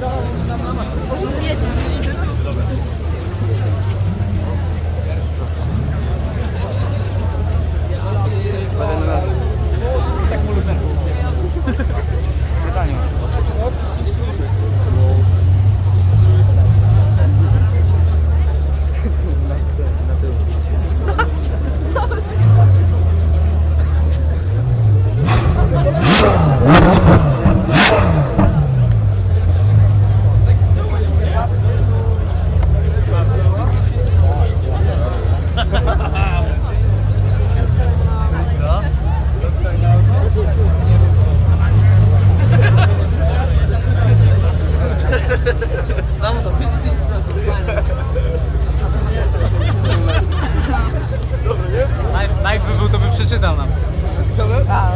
頑張れ。Tam to przecież nie? Najpierw był, to bym przeczytał nam. Dobra?